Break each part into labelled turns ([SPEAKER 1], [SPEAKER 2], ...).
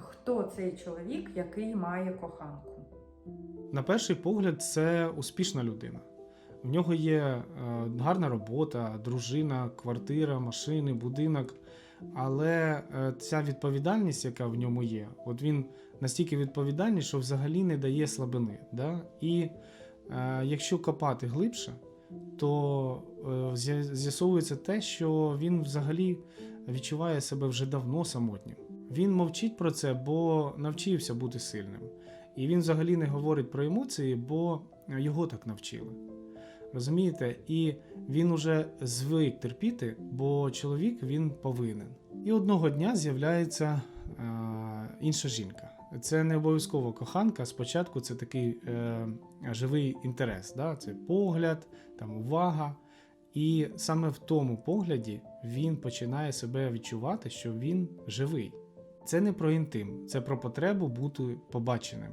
[SPEAKER 1] Хто цей чоловік, який має коханку?
[SPEAKER 2] На перший погляд, це успішна людина. В нього є е, гарна робота, дружина, квартира, машини, будинок. Але е, ця відповідальність, яка в ньому є, от він настільки відповідальний, що взагалі не дає слабини. Да? І е, якщо копати глибше, то е, з'ясовується те, що він взагалі відчуває себе вже давно самотнім. Він мовчить про це, бо навчився бути сильним. І він взагалі не говорить про емоції, бо його так навчили. Розумієте? І він уже звик терпіти, бо чоловік він повинен. І одного дня з'являється е, інша жінка. Це не обов'язково коханка. Спочатку це такий е, живий інтерес, да? це погляд, там увага. І саме в тому погляді він починає себе відчувати, що він живий. Це не про інтим, це про потребу бути побаченим.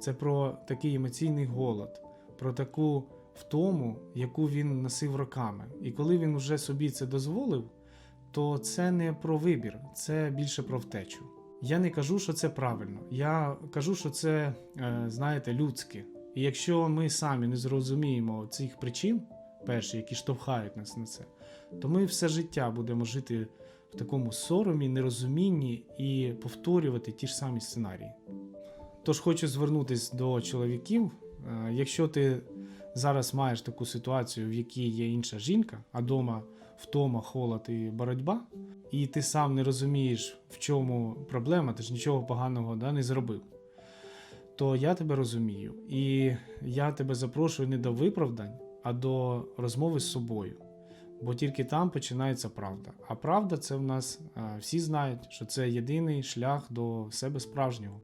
[SPEAKER 2] Це про такий емоційний голод, про таку втому, яку він носив роками. І коли він вже собі це дозволив, то це не про вибір, це більше про втечу. Я не кажу, що це правильно. Я кажу, що це, е, знаєте, людське. І якщо ми самі не зрозуміємо цих причин, перші, які штовхають нас на це, то ми все життя будемо жити в такому соромі, нерозумінні і повторювати ті ж самі сценарії. Тож хочу звернутися до чоловіків. Е, Якщо ти зараз маєш таку ситуацію, в якій є інша жінка, а дома втома, холод і боротьба, і ти сам не розумієш, в чому проблема, ти ж нічого поганого да, не зробив, то я тебе розумію. І я тебе запрошую не до виправдань, а до розмови з собою. Бо тільки там починається правда. А правда це в нас е, всі знають, що це єдиний шлях до себе справжнього.